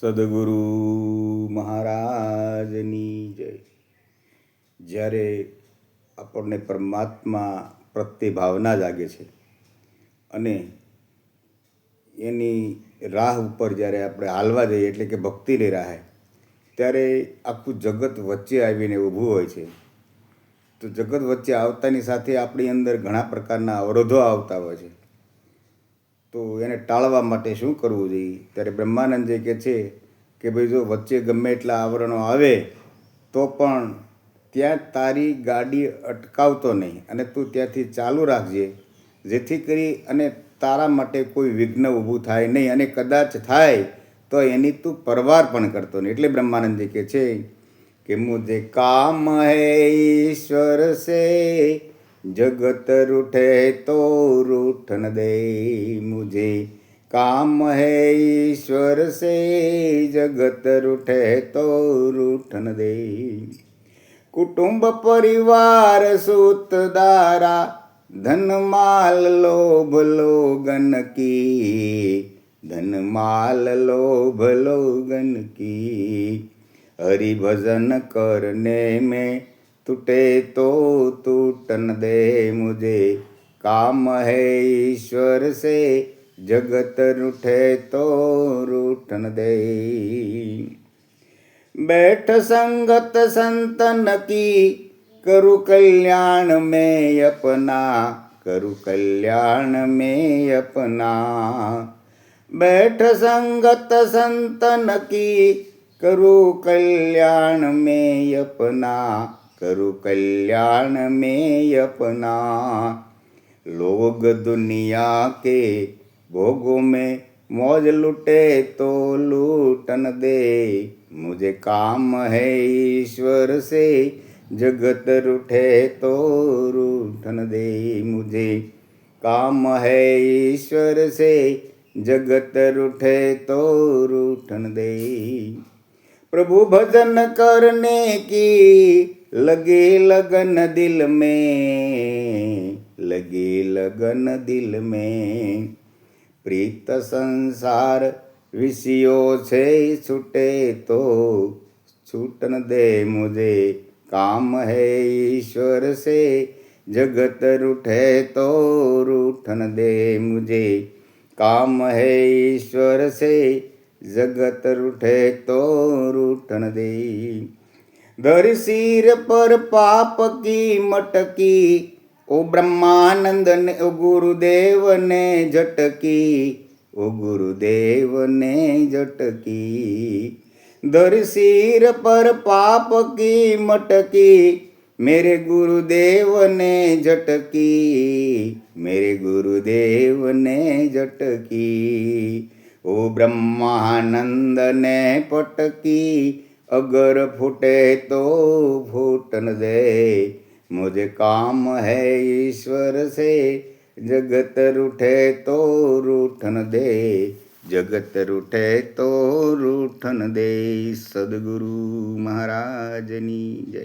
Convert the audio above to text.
સદગુરુ મહારાજની જય. જ્યારે આપણને પરમાત્મા પ્રત્યે ભાવના જાગે છે અને એની રાહ ઉપર જ્યારે આપણે હાલવા જઈએ, એટલે કે ભક્તિની રાહે ત્યારે આખું જગત વચ્ચે આવીને ઊભું હોય છે. તો જગત વચ્ચે આવતાની સાથે આપણી અંદર ઘણા પ્રકારના અવરોધો આવતા હોય છે. તો એને ટાળવા માટે શું કરવું જોઈએ? ત્યારે બ્રહ્માનંદ જે કહે છે કે ભાઈ જો વચ્ચે ગમે એટલા આવરણો આવે, તો પણ ત્યાં તારી ગાડી અટકાવતો નહીં અને તું ત્યાંથી ચાલુ રાખજે. જેથી કરી અને તારા માટે કોઈ વિઘ્ન ઊભું થાય નહીં અને કદાચ થાય, તો એની તું પરવાર પણ કરતો નહીં. એટલે બ્રહ્માનંદજી કહે છે કે મુજે કામ હે ઈશ્વર સે जगत रूठे तो रूठन दे मुझे। काम है ईश्वर से, जगत रूठे तो रूठन दे। कुटुंब परिवार सूत दारा धन माल लोभ लोगन की। धन माल लोभ लोगन की। हरि भजन करने में टूटे तो टूटन दे मुझे। काम है ईश्वर से, जगत रूठे तो रूठन दे। बैठ संगत संतन की, करु कल्याण में अपना। करु कल्याण में अपना। बैठ संगत संतन की, करु कल्याण में अपना। करु कल्याण में अपना लोग दुनिया के भोगों में मौज लुटे तो लूटन दे। मुझे काम है ईश्वर से, जगत रूठे तो रूठन दे। मुझे काम है ईश्वर से, जगत रूठे तो रूठन दे। प्रभु भजन करने की लगे लगन दिल में, लगे लगन दिल में। प्रीत संसार विषयों से छूटे तो छूटन दे मुझे। काम है ईश्वर से, जगत रूठे तो रूठन दे मुझे। काम है ईश्वर से, जगत रूठे तो रूठन दे। धर सिर पर पाप की मटकी ओ ब्रह्मानंद ने ओ गुरुदेव ने झटकी ओ गुरुदेव ने झटकी धर सिर पर पाप की मटकी मेरे गुरुदेव ने झटकी मेरे गुरुदेव ने झटकी ओ ब्रह्मानंद ने पटकी अगर फूटे तो फूटन दे। मुझे काम है ईश्वर से, जगत रूठे तो रूठन दे। जगत रूठे तो रूठन दे, सदगुरु महाराजनी जय।